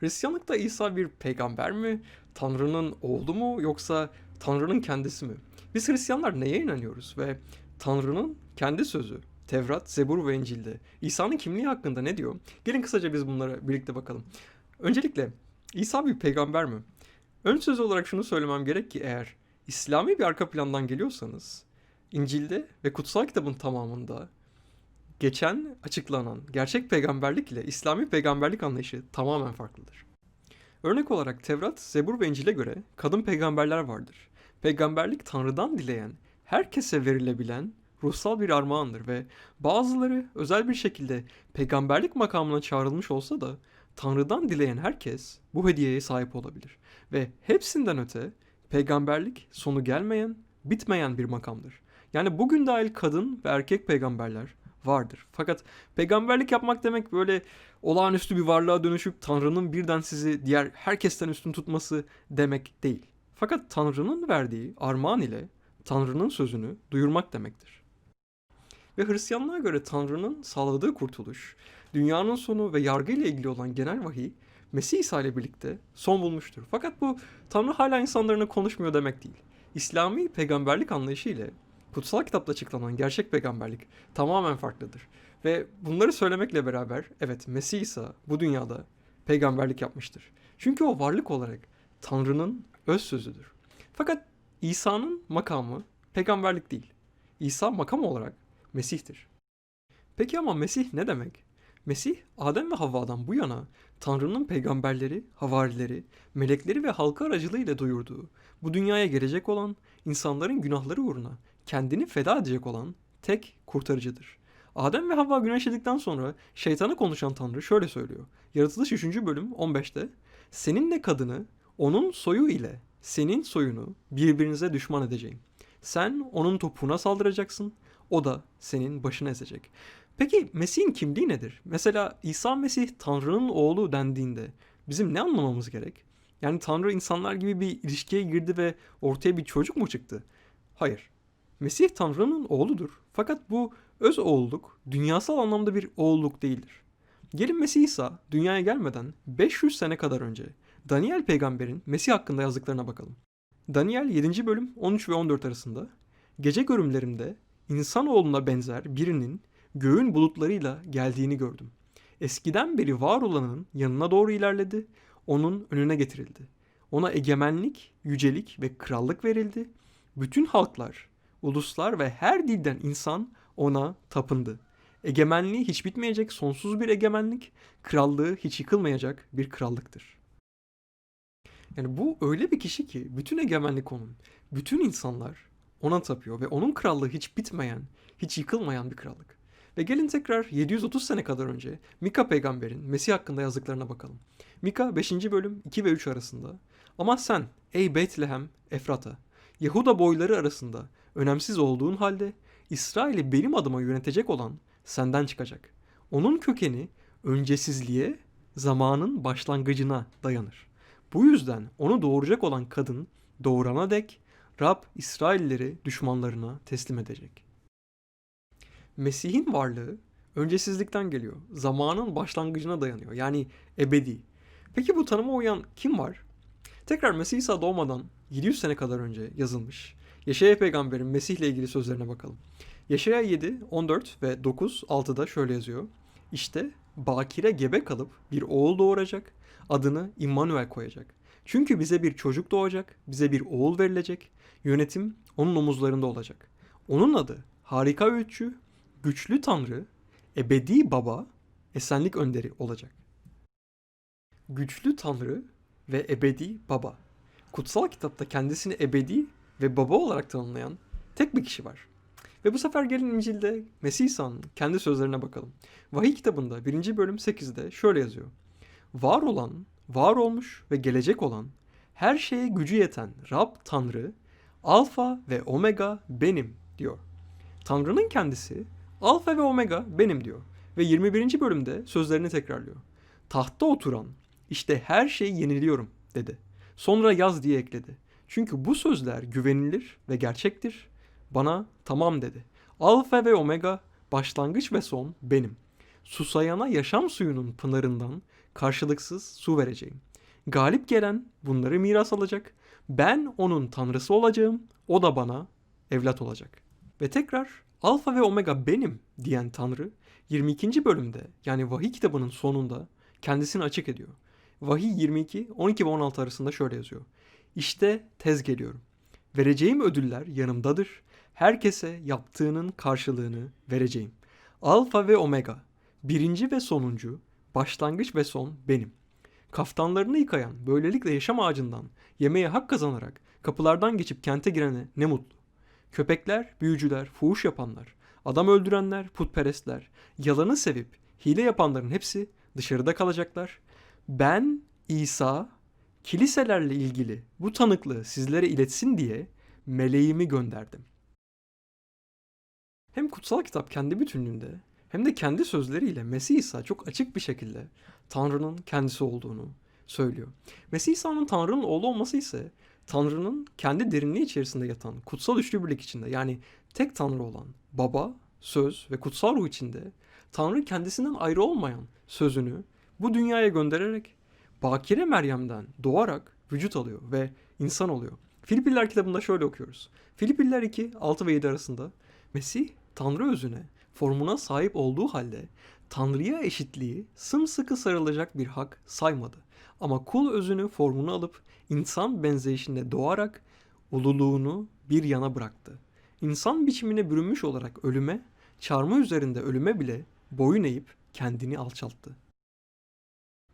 Hristiyanlıkta İsa bir peygamber mi? Tanrı'nın oğlu mu yoksa Tanrı'nın kendisi mi? Biz Hristiyanlar neye inanıyoruz ve Tanrı'nın kendi sözü Tevrat, Zebur ve İncil'de İsa'nın kimliği hakkında ne diyor? Gelin kısaca biz bunlara birlikte bakalım. Öncelikle İsa bir peygamber mi? Ön söz olarak şunu söylemem gerek ki eğer İslami bir arka plandan geliyorsanız İncil'de ve kutsal kitabın tamamında geçen açıklanan gerçek peygamberlik ile İslami peygamberlik anlayışı tamamen farklıdır. Örnek olarak Tevrat, Zebur ve İncil'e göre kadın peygamberler vardır. Peygamberlik Tanrı'dan dileyen, herkese verilebilen ruhsal bir armağandır ve bazıları özel bir şekilde peygamberlik makamına çağrılmış olsa da Tanrı'dan dileyen herkes bu hediyeye sahip olabilir. Ve hepsinden öte peygamberlik sonu gelmeyen, bitmeyen bir makamdır. Yani bugün dahil kadın ve erkek peygamberler vardır. Fakat peygamberlik yapmak demek böyle olağanüstü bir varlığa dönüşüp Tanrı'nın birden sizi diğer herkesten üstün tutması demek değil. Fakat Tanrı'nın verdiği armağan ile Tanrı'nın sözünü duyurmak demektir. Ve Hristiyanlığa göre Tanrı'nın sağladığı kurtuluş, dünyanın sonu ve yargı ile ilgili olan genel vahiy Mesih İsa ile birlikte son bulmuştur. Fakat bu Tanrı hala insanlarına konuşmuyor demek değil. İslami peygamberlik anlayışı ile kutsal kitapta açıklanan gerçek peygamberlik tamamen farklıdır. Ve bunları söylemekle beraber evet Mesih İsa bu dünyada peygamberlik yapmıştır. Çünkü o varlık olarak Tanrı'nın öz sözüdür. Fakat İsa'nın makamı peygamberlik değil. İsa makam olarak Mesih'tir. Peki ama Mesih ne demek? Mesih, Adem ve Havva'dan bu yana Tanrı'nın peygamberleri, havarileri, melekleri ve halkı aracılığıyla duyurduğu, bu dünyaya gelecek olan, insanların günahları uğruna kendini feda edecek olan tek kurtarıcıdır. Adem ve Havva günah işledikten sonra şeytana konuşan Tanrı şöyle söylüyor. Yaratılış 3. bölüm 15'te Seninle kadını onun soyu ile senin soyunu birbirinize düşman edeceğim. Sen onun topuğuna saldıracaksın, o da senin başını ezecek. Peki Mesih'in kimliği nedir? Mesela İsa Mesih Tanrı'nın oğlu dendiğinde bizim ne anlamamız gerek? Yani Tanrı insanlar gibi bir ilişkiye girdi ve ortaya bir çocuk mu çıktı? Hayır. Mesih Tanrı'nın oğludur. Fakat bu öz oğulluk dünyasal anlamda bir oğulluk değildir. Gelin Mesih İsa dünyaya gelmeden 500 sene kadar önce Daniel peygamberin Mesih hakkında yazdıklarına bakalım. Daniel 7. bölüm 13 ve 14 arasında Gece görümlerimde insanoğluna benzer birinin göğün bulutlarıyla geldiğini gördüm. Eskiden beri var olanın yanına doğru ilerledi, onun önüne getirildi. Ona egemenlik, yücelik ve krallık verildi. Bütün halklar, uluslar ve her dilden insan ona tapındı. Egemenliği hiç bitmeyecek sonsuz bir egemenlik, krallığı hiç yıkılmayacak bir krallıktır. Yani bu öyle bir kişi ki bütün egemenlik onun. Bütün insanlar ona tapıyor ve onun krallığı hiç bitmeyen, hiç yıkılmayan bir krallık. Ve gelin tekrar 730 sene kadar önce Mika peygamberin Mesih hakkında yazdıklarına bakalım. Mika 5. bölüm 2 ve 3 arasında Ama sen ey Bethlehem Efrata Yahuda boyları arasında önemsiz olduğun halde İsrail'i benim adıma yönetecek olan senden çıkacak. Onun kökeni öncesizliğe, zamanın başlangıcına dayanır. Bu yüzden onu doğuracak olan kadın doğurana dek Rab İsrailleri düşmanlarına teslim edecek. Mesih'in varlığı öncesizlikten geliyor. Zamanın başlangıcına dayanıyor. Yani ebedi. Peki bu tanıma uyan kim var? Tekrar Mesih İsa doğmadan 700 sene kadar önce yazılmış. Yeşaya peygamberin Mesih ile ilgili sözlerine bakalım. Yeşaya 7, 14 ve 9, 6'da şöyle yazıyor. İşte bakire gebe kalıp bir oğul doğuracak, adını İmmanuel koyacak. Çünkü bize bir çocuk doğacak, bize bir oğul verilecek, yönetim onun omuzlarında olacak. Onun adı harika öğütçü, güçlü tanrı, ebedi baba, esenlik önderi olacak. Güçlü tanrı ve ebedi baba. Kutsal kitapta kendisini ebedi ve baba olarak tanımlayan tek bir kişi var. Ve bu sefer gelin İncil'de Mesih İsa'nın kendi sözlerine bakalım. Vahiy kitabında 1. bölüm 8'de şöyle yazıyor. Var olan, var olmuş ve gelecek olan, her şeye gücü yeten Rab Tanrı, Alfa ve Omega benim diyor. Tanrı'nın kendisi Alfa ve Omega benim diyor. Ve 21. bölümde sözlerini tekrarlıyor. Tahtta oturan, işte her şeyi yeniliyorum dedi. Sonra yaz diye ekledi. Çünkü bu sözler güvenilir ve gerçektir. Bana tamam dedi. Alfa ve Omega, başlangıç ve son benim. Susayana yaşam suyunun pınarından karşılıksız su vereceğim. Galip gelen bunları miras alacak. Ben onun tanrısı olacağım. O da bana evlat olacak. Ve tekrar alfa ve omega benim diyen tanrı 22. bölümde yani vahiy kitabının sonunda kendisini açık ediyor. Vahiy 22, 12 ve 16 arasında şöyle yazıyor. İşte tez geliyorum. Vereceğim ödüller yanımdadır. Herkese yaptığının karşılığını vereceğim. Alfa ve omega, birinci ve sonuncu, başlangıç ve son benim. Kaftanlarını yıkayan, böylelikle yaşam ağacından yemeğe hak kazanarak kapılardan geçip kente girene ne mutlu. Köpekler, büyücüler, fuhuş yapanlar, adam öldürenler, putperestler, yalanı sevip hile yapanların hepsi dışarıda kalacaklar. Ben İsa kiliselerle ilgili bu tanıklığı sizlere iletsin diye meleğimi gönderdim. Hem kutsal kitap kendi bütünlüğünde hem de kendi sözleriyle Mesih İsa çok açık bir şekilde Tanrı'nın kendisi olduğunu söylüyor. Mesih İsa'nın Tanrı'nın oğlu olması ise Tanrı'nın kendi derinliği içerisinde yatan kutsal üçlü birlik içinde yani tek Tanrı olan Baba, Söz ve Kutsal Ruh içinde Tanrı kendisinden ayrı olmayan sözünü bu dünyaya göndererek Bakire Meryem'den doğarak vücut alıyor ve insan oluyor. Filipiller kitabında şöyle okuyoruz. Filipiller 2, 6 ve 7 arasında Mesih Tanrı özüne, formuna sahip olduğu halde Tanrı'ya eşitliği sımsıkı sarılacak bir hak saymadı. Ama kul özünü formunu alıp insan benzeyişinde doğarak ululuğunu bir yana bıraktı. İnsan biçimine bürünmüş olarak ölüme, çarmıha üzerinde ölüme bile boyun eğip kendini alçalttı.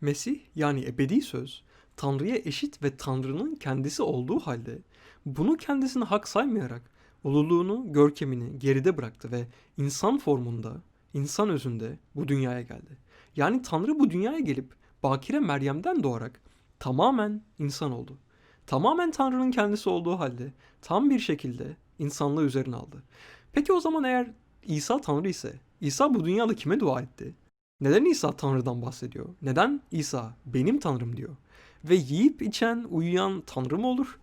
Mesih yani ebedi söz Tanrı'ya eşit ve Tanrı'nın kendisi olduğu halde bunu kendisine hak saymayarak ululuğunu, görkemini geride bıraktı ve insan formunda, insan özünde bu dünyaya geldi. Yani Tanrı bu dünyaya gelip Bakire Meryem'den doğarak tamamen insan oldu. Tamamen Tanrı'nın kendisi olduğu halde tam bir şekilde insanlığı üzerine aldı. Peki o zaman eğer İsa Tanrı ise İsa bu dünyada kime dua etti? Neden İsa Tanrı'dan bahsediyor? Neden İsa benim Tanrım diyor? Ve yiyip içen, uyuyan Tanrı mı olur?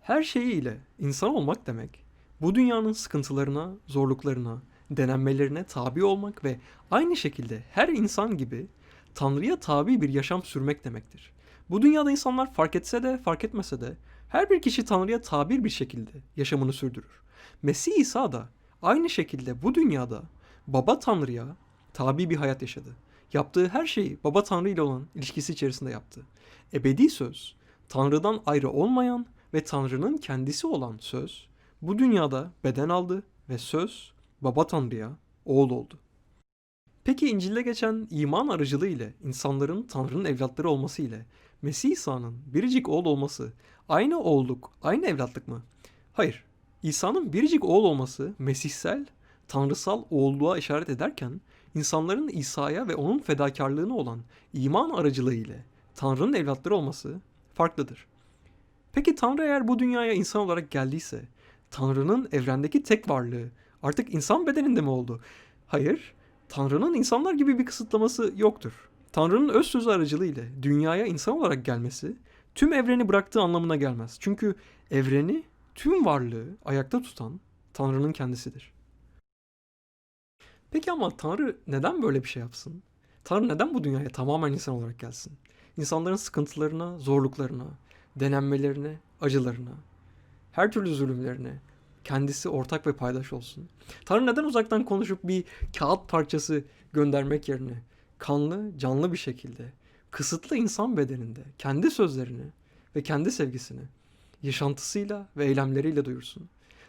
Her şeyiyle insan olmak demek, bu dünyanın sıkıntılarına, zorluklarına, denenmelerine tabi olmak ve aynı şekilde her insan gibi Tanrı'ya tabi bir yaşam sürmek demektir. Bu dünyada insanlar fark etse de fark etmese de her bir kişi Tanrı'ya tabi bir şekilde yaşamını sürdürür. Mesih İsa da aynı şekilde bu dünyada Baba Tanrı'ya tabi bir hayat yaşadı. Yaptığı her şeyi Baba Tanrı ile olan ilişkisi içerisinde yaptı. Ebedi söz, Tanrı'dan ayrı olmayan ve Tanrı'nın kendisi olan söz bu dünyada beden aldı ve söz Baba Tanrı'ya oğul oldu. Peki İncil'de geçen iman aracılığı ile insanların Tanrı'nın evlatları olması ile Mesih İsa'nın biricik oğul olması aynı oğulluk, aynı evlatlık mı? Hayır. İsa'nın biricik oğul olması mesihsel, tanrısal oğulluğa işaret ederken insanların İsa'ya ve onun fedakarlığına olan iman aracılığı ile Tanrı'nın evlatları olması farklıdır. Peki Tanrı eğer bu dünyaya insan olarak geldiyse Tanrı'nın evrendeki tek varlığı artık insan bedeninde mi oldu? Hayır, Tanrı'nın insanlar gibi bir kısıtlaması yoktur. Tanrı'nın öz sözü aracılığıyla dünyaya insan olarak gelmesi tüm evreni bıraktığı anlamına gelmez. Çünkü evreni, tüm varlığı ayakta tutan Tanrı'nın kendisidir. Peki ama Tanrı neden böyle bir şey yapsın? Tanrı neden bu dünyaya tamamen insan olarak gelsin? İnsanların sıkıntılarına, zorluklarına, denenmelerine, acılarına, her türlü zulümlerine kendisi ortak ve paydaş olsun. Tanrı neden uzaktan konuşup bir kağıt parçası göndermek yerine kanlı, canlı bir şekilde kısıtlı insan bedeninde kendi sözlerini ve kendi sevgisini yaşantısıyla ve eylemleriyle duyursun.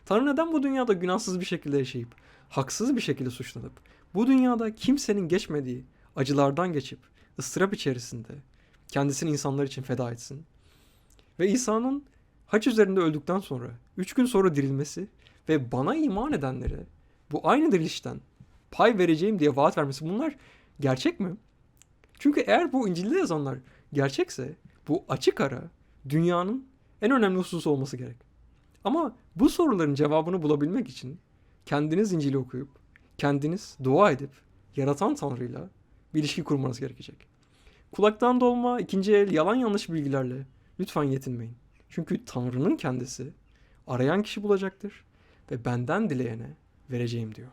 Tanrı neden bu dünyada günahsız bir şekilde yaşayıp haksız bir şekilde suçlanıp bu dünyada kimsenin geçmediği acılardan geçip ıstırap içerisinde kendisini insanlar için feda etsin. Ve İsa'nın haç üzerinde öldükten sonra üç gün sonra dirilmesi ve bana iman edenlere bu aynı dirilişten pay vereceğim diye vaat vermesi bunlar gerçek mi? Çünkü eğer bu İncil'de yazanlar gerçekse bu açık ara dünyanın en önemli hususu olması gerek. Ama bu soruların cevabını bulabilmek için kendiniz İncil'i okuyup, kendiniz dua edip, yaratan Tanrı'yla bir ilişki kurmanız gerekecek. Kulaktan dolma, ikinci el, yalan yanlış bilgilerle lütfen yetinmeyin. Çünkü Tanrı'nın kendisi arayan kişi bulacaktır ve benden dileyene vereceğim diyor.